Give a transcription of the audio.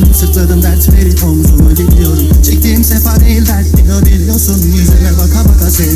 musun? Sırtladım dertleri omzuma gidiyorum Çektiğim sefa değil dert biliyorsun Yüzüme baka baka sev